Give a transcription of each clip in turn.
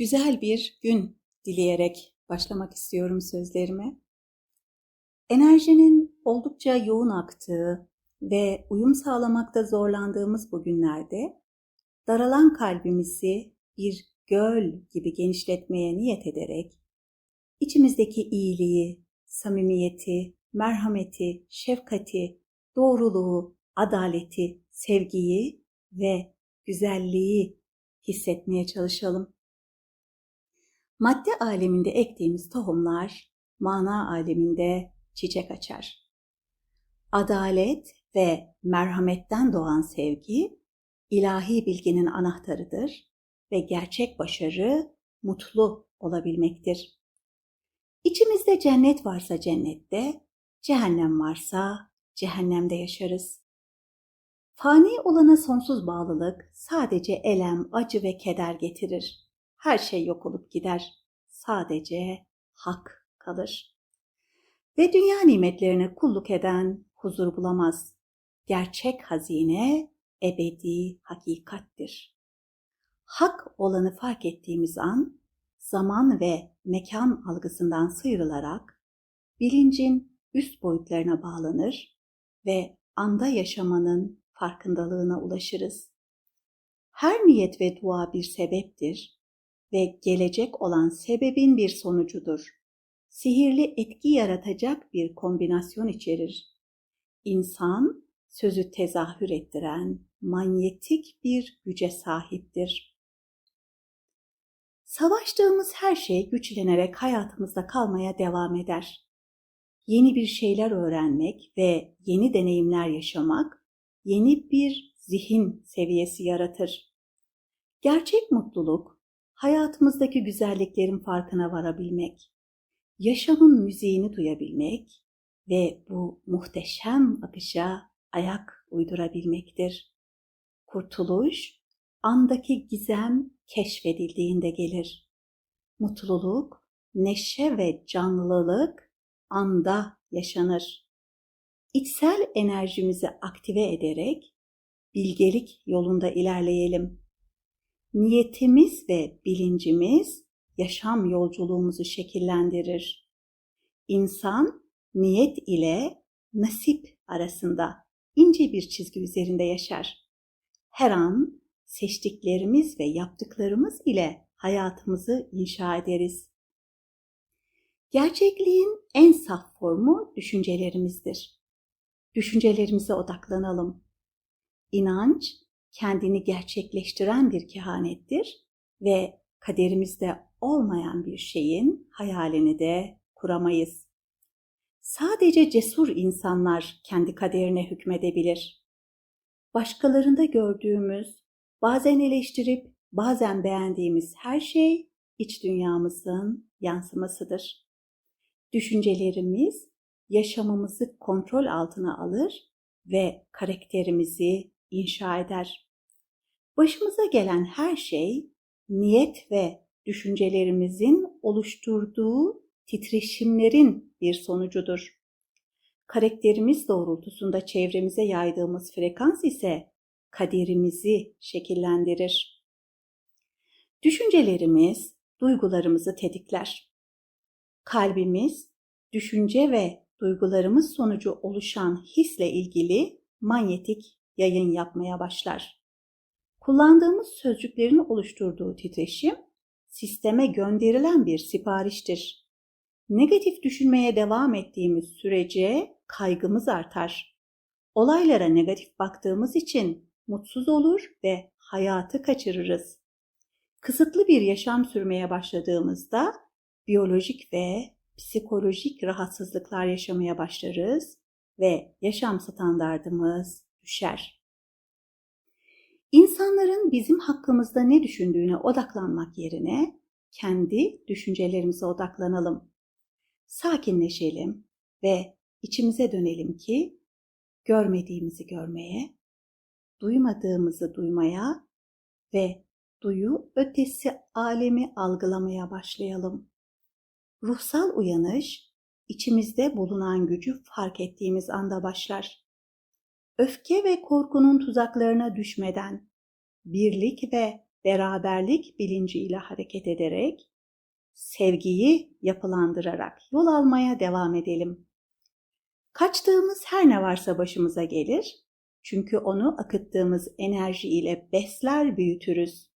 güzel bir gün dileyerek başlamak istiyorum sözlerime. Enerjinin oldukça yoğun aktığı ve uyum sağlamakta zorlandığımız bu günlerde daralan kalbimizi bir göl gibi genişletmeye niyet ederek içimizdeki iyiliği, samimiyeti, merhameti, şefkati, doğruluğu, adaleti, sevgiyi ve güzelliği hissetmeye çalışalım. Madde aleminde ektiğimiz tohumlar mana aleminde çiçek açar. Adalet ve merhametten doğan sevgi ilahi bilginin anahtarıdır ve gerçek başarı mutlu olabilmektir. İçimizde cennet varsa cennette, cehennem varsa cehennemde yaşarız. Fani olana sonsuz bağlılık sadece elem, acı ve keder getirir. Her şey yok olup gider. Sadece hak kalır. Ve dünya nimetlerine kulluk eden huzur bulamaz. Gerçek hazine ebedi hakikattir. Hak olanı fark ettiğimiz an zaman ve mekan algısından sıyrılarak bilincin üst boyutlarına bağlanır ve anda yaşamanın farkındalığına ulaşırız. Her niyet ve dua bir sebeptir ve gelecek olan sebebin bir sonucudur. Sihirli etki yaratacak bir kombinasyon içerir. İnsan sözü tezahür ettiren manyetik bir güce sahiptir. Savaştığımız her şey güçlenerek hayatımızda kalmaya devam eder. Yeni bir şeyler öğrenmek ve yeni deneyimler yaşamak yeni bir zihin seviyesi yaratır. Gerçek mutluluk hayatımızdaki güzelliklerin farkına varabilmek, yaşamın müziğini duyabilmek ve bu muhteşem akışa ayak uydurabilmektir. Kurtuluş, andaki gizem keşfedildiğinde gelir. Mutluluk, neşe ve canlılık anda yaşanır. İçsel enerjimizi aktive ederek bilgelik yolunda ilerleyelim. Niyetimiz ve bilincimiz yaşam yolculuğumuzu şekillendirir. İnsan niyet ile nasip arasında ince bir çizgi üzerinde yaşar. Her an seçtiklerimiz ve yaptıklarımız ile hayatımızı inşa ederiz. Gerçekliğin en saf formu düşüncelerimizdir. Düşüncelerimize odaklanalım. İnanç kendini gerçekleştiren bir kehanettir ve kaderimizde olmayan bir şeyin hayalini de kuramayız. Sadece cesur insanlar kendi kaderine hükmedebilir. Başkalarında gördüğümüz, bazen eleştirip bazen beğendiğimiz her şey iç dünyamızın yansımasıdır. Düşüncelerimiz yaşamımızı kontrol altına alır ve karakterimizi inşa eder. Başımıza gelen her şey niyet ve düşüncelerimizin oluşturduğu titreşimlerin bir sonucudur. Karakterimiz doğrultusunda çevremize yaydığımız frekans ise kaderimizi şekillendirir. Düşüncelerimiz duygularımızı tetikler. Kalbimiz düşünce ve duygularımız sonucu oluşan hisle ilgili manyetik yayın yapmaya başlar. Kullandığımız sözcüklerin oluşturduğu titreşim sisteme gönderilen bir sipariştir. Negatif düşünmeye devam ettiğimiz sürece kaygımız artar. Olaylara negatif baktığımız için mutsuz olur ve hayatı kaçırırız. Kısıtlı bir yaşam sürmeye başladığımızda biyolojik ve psikolojik rahatsızlıklar yaşamaya başlarız ve yaşam standardımız düşer. İnsanların bizim hakkımızda ne düşündüğüne odaklanmak yerine kendi düşüncelerimize odaklanalım. Sakinleşelim ve içimize dönelim ki görmediğimizi görmeye, duymadığımızı duymaya ve duyu ötesi alemi algılamaya başlayalım. Ruhsal uyanış içimizde bulunan gücü fark ettiğimiz anda başlar öfke ve korkunun tuzaklarına düşmeden birlik ve beraberlik bilinciyle hareket ederek, sevgiyi yapılandırarak yol almaya devam edelim. Kaçtığımız her ne varsa başımıza gelir. Çünkü onu akıttığımız enerji ile besler büyütürüz.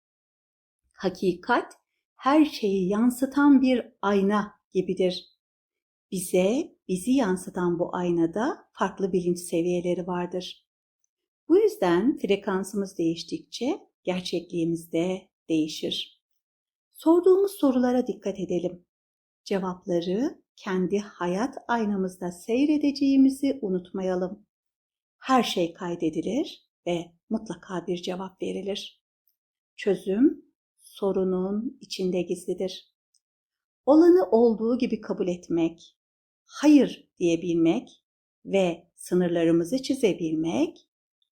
Hakikat her şeyi yansıtan bir ayna gibidir. Bize bizi yansıtan bu aynada farklı bilinç seviyeleri vardır. Bu yüzden frekansımız değiştikçe gerçekliğimiz de değişir. Sorduğumuz sorulara dikkat edelim. Cevapları kendi hayat aynamızda seyredeceğimizi unutmayalım. Her şey kaydedilir ve mutlaka bir cevap verilir. Çözüm sorunun içinde gizlidir. Olanı olduğu gibi kabul etmek, hayır diyebilmek ve sınırlarımızı çizebilmek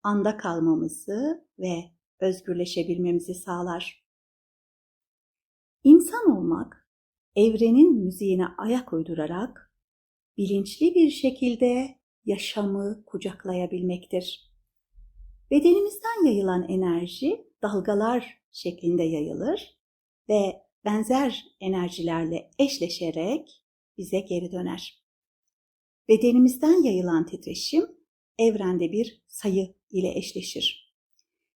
anda kalmamızı ve özgürleşebilmemizi sağlar. İnsan olmak, evrenin müziğine ayak uydurarak bilinçli bir şekilde yaşamı kucaklayabilmektir. Bedenimizden yayılan enerji dalgalar şeklinde yayılır ve benzer enerjilerle eşleşerek bize geri döner. Bedenimizden yayılan titreşim evrende bir sayı ile eşleşir.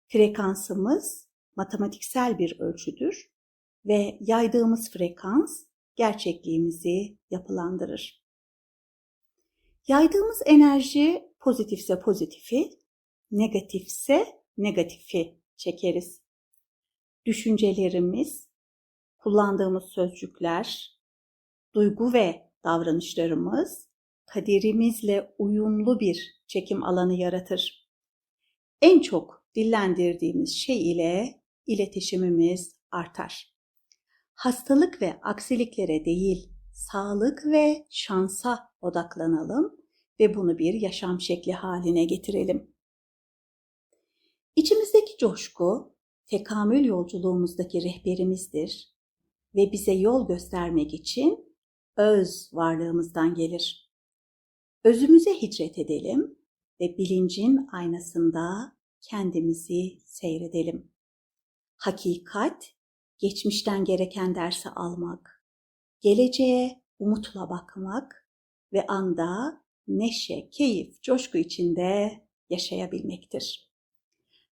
Frekansımız matematiksel bir ölçüdür ve yaydığımız frekans gerçekliğimizi yapılandırır. Yaydığımız enerji pozitifse pozitifi, negatifse negatifi çekeriz. Düşüncelerimiz, kullandığımız sözcükler, duygu ve davranışlarımız kaderimizle uyumlu bir çekim alanı yaratır. En çok dillendirdiğimiz şey ile iletişimimiz artar. Hastalık ve aksiliklere değil, sağlık ve şansa odaklanalım ve bunu bir yaşam şekli haline getirelim. İçimizdeki coşku, tekamül yolculuğumuzdaki rehberimizdir ve bize yol göstermek için öz varlığımızdan gelir. Özümüze hicret edelim ve bilincin aynasında kendimizi seyredelim. Hakikat, geçmişten gereken dersi almak, geleceğe umutla bakmak ve anda neşe, keyif, coşku içinde yaşayabilmektir.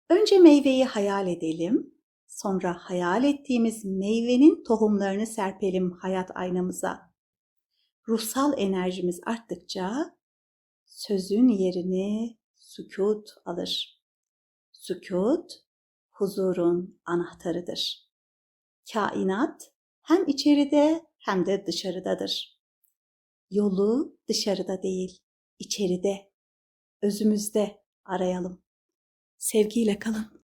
Önce meyveyi hayal edelim, sonra hayal ettiğimiz meyvenin tohumlarını serpelim hayat aynamıza. Ruhsal enerjimiz arttıkça sözün yerini sükut alır. Sükut huzurun anahtarıdır. Kainat hem içeride hem de dışarıdadır. Yolu dışarıda değil, içeride, özümüzde arayalım. Sevgiyle kalın.